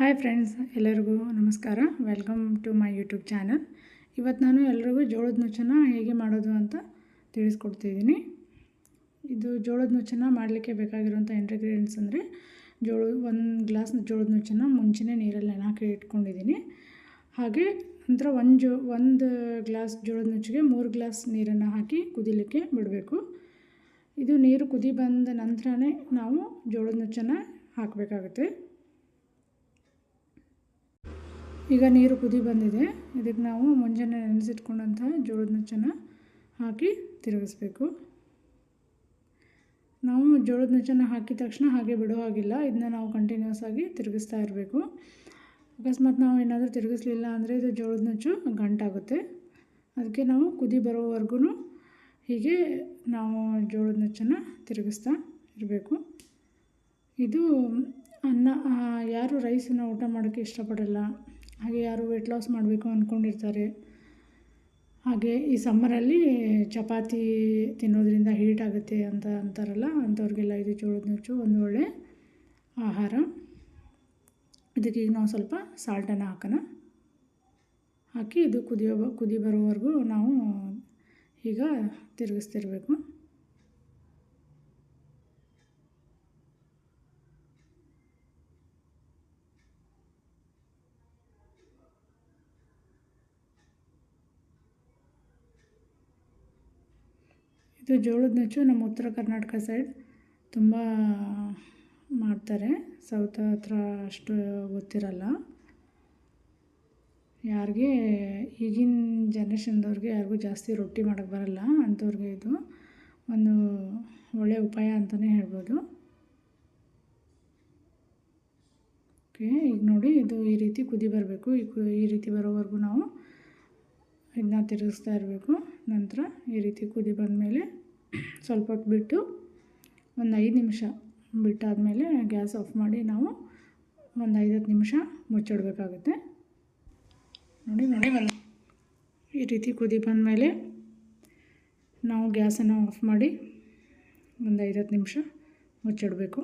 Hi friends, ಎಲ್ಲರಿಗೂ ನಮಸ್ಕಾರ. Welcome to my YouTube channel. ಇವತ್ತು ನಾನು ಎಲ್ರಿಗೂ ಜೋಳದ ನುಚ್ಚನ್ನು ಹೇಗೆ ಮಾಡೋದು ಅಂತ ತಿಳಿಸ್ಕೊಡ್ತಿದ್ದೀನಿ. ಇದು ಜೋಳದ ನುಚ್ಚನ್ನು ಮಾಡಲಿಕ್ಕೆ ಬೇಕಾಗಿರುವಂಥ ಇಂಗ್ರೀಡಿಯೆಂಟ್ಸ್ ಅಂದರೆ ಜೋಳ, ಒಂದು ಗ್ಲಾಸ್ ಜೋಳದ ನುಚ್ಚನ್ನು ಮುಂಚೆನೇ ನೀರಲ್ಲಿ ಹಾಕಿ ಇಟ್ಕೊಂಡಿದ್ದೀನಿ. ಹಾಗೆ ನಂತರ ಒಂದು ಜೋ, ಒಂದು ಗ್ಲಾಸ್ ಜೋಳದ ನುಚ್ಚಿಗೆ ಮೂರು ಗ್ಲಾಸ್ ನೀರನ್ನು ಹಾಕಿ ಕುದಿಲಿಕ್ಕೆ ಬಿಡಬೇಕು. ಇದು ನೀರು ಕುದಿ ಬಂದ ನಂತರನೇ ನಾವು ಜೋಳದ ನುಚ್ಚನ್ನು ಹಾಕಬೇಕಾಗುತ್ತೆ. ಈಗ ನೀರು ಕುದಿ ಬಂದಿದೆ. ಇದಕ್ಕೆ ನಾವು ಮುಂಜಾನೆ ನೆನೆಸಿಟ್ಕೊಂಡಂತಹ ಜೋಳದ ನುಚ್ಚನ್ನು ಹಾಕಿ ತಿರುಗಿಸ್ಬೇಕು. ನಾವು ಜೋಳದ ನುಚ್ಚನ್ನು ಹಾಕಿದ ತಕ್ಷಣ ಹಾಗೆ ಬಿಡೋ ಹಾಗಿಲ್ಲ. ಇದನ್ನ ನಾವು ಕಂಟಿನ್ಯೂಸ್ ಆಗಿ ತಿರುಗಿಸ್ತಾ ಇರಬೇಕು. ಅಕಸ್ಮಾತ್ ನಾವು ಏನಾದರೂ ತಿರುಗಿಸ್ಲಿಲ್ಲ ಅಂದರೆ ಇದು ಜೋಳದ ನುಚ್ಚು ಗಂಟಾಗುತ್ತೆ. ಅದಕ್ಕೆ ನಾವು ಕುದಿ ಬರೋವರೆಗೂ ಹೀಗೆ ನಾವು ಜೋಳದ ನುಚ್ಚನ್ನು ತಿರುಗಿಸ್ತಾ ಇರಬೇಕು. ಇದು ಅನ್ನ ಯಾರು ರೈಸನ್ನು ಊಟ ಮಾಡೋಕ್ಕೆ ಇಷ್ಟಪಡಲ್ಲ. ಹಾಗೆ ಯಾರು ವೆಯ್ಟ್ ಲಾಸ್ ಮಾಡಬೇಕು ಅಂದ್ಕೊಂಡಿರ್ತಾರೆ ಹಾಗೆ ಈ ಸಮ್ಮರಲ್ಲಿ ಚಪಾತಿ ತಿನ್ನೋದ್ರಿಂದ ಹೀಟ್ ಆಗುತ್ತೆ ಅಂತ ಅಂತಾರಲ್ಲ, ಅಂಥವ್ರಿಗೆಲ್ಲ ಇದು ಜೋಳದ ನುಚ್ಚು ಒಂದು ಒಳ್ಳೆ ಆಹಾರ. ಇದಕ್ಕೆ ಈಗ ನಾವು ಸ್ವಲ್ಪ ಸಾಲ್ಟನ್ನು ಹಾಕೋಣ. ಹಾಕಿ ಇದು ಕುದಿಯೋ ಕುದಿ ಬರೋವರೆಗೂ ನಾವು ಈಗ ತಿರುಗಿಸ್ತಿರ್ಬೇಕು. ಇದು ಜೋಳದ ನುಚ್ಚು ನಮ್ಮ ಉತ್ತರ ಕರ್ನಾಟಕ ಸೈಡ್ ತುಂಬ ಮಾಡ್ತಾರೆ. ಸೌತ್ ಹತ್ರ ಅಷ್ಟು ಗೊತ್ತಿರಲ್ಲ. ಯಾರಿಗೆ ಈಗಿನ ಜನ್ರೇಷನ್ದವ್ರಿಗೆ ಯಾರಿಗೂ ಜಾಸ್ತಿ ರೊಟ್ಟಿ ಮಾಡೋಕ್ಕೆ ಬರಲ್ಲ ಅಂಥವ್ರಿಗೆ ಇದು ಒಂದು ಒಳ್ಳೆಯ ಉಪಾಯ ಅಂತಲೇ ಹೇಳ್ಬೋದು. ಓಕೆ ಈಗ ನೋಡಿ ಇದು ಈ ರೀತಿ ಕುದಿ ಬರಬೇಕು. ಈ ಕು ಈ ರೀತಿ ಬರೋವರೆಗೂ ನಾವು ಇದನ್ನ ತಿರುಗಿಸ್ತಾ ಇರಬೇಕು. ನಂತರ ಈ ರೀತಿ ಕುದಿ ಬಂದಮೇಲೆ ಸ್ವಲ್ಪ ಹೊತ್ತು ಬಿಟ್ಟು ಒಂದು ಐದು ನಿಮಿಷ ಬಿಟ್ಟಾದಮೇಲೆ ಗ್ಯಾಸ್ ಆಫ್ ಮಾಡಿ ನಾವು ಒಂದು ಐದತ್ತು ನಿಮಿಷ ಮುಚ್ಚಿಡಬೇಕಾಗುತ್ತೆ. ನೋಡಿ ನೋಡಿ ಈ ರೀತಿ ಕುದಿ ಬಂದಮೇಲೆ ನಾವು ಗ್ಯಾಸನ್ನು ಆಫ್ ಮಾಡಿ ಒಂದು ಐದತ್ತು ನಿಮಿಷ ಮುಚ್ಚಿಡಬೇಕು.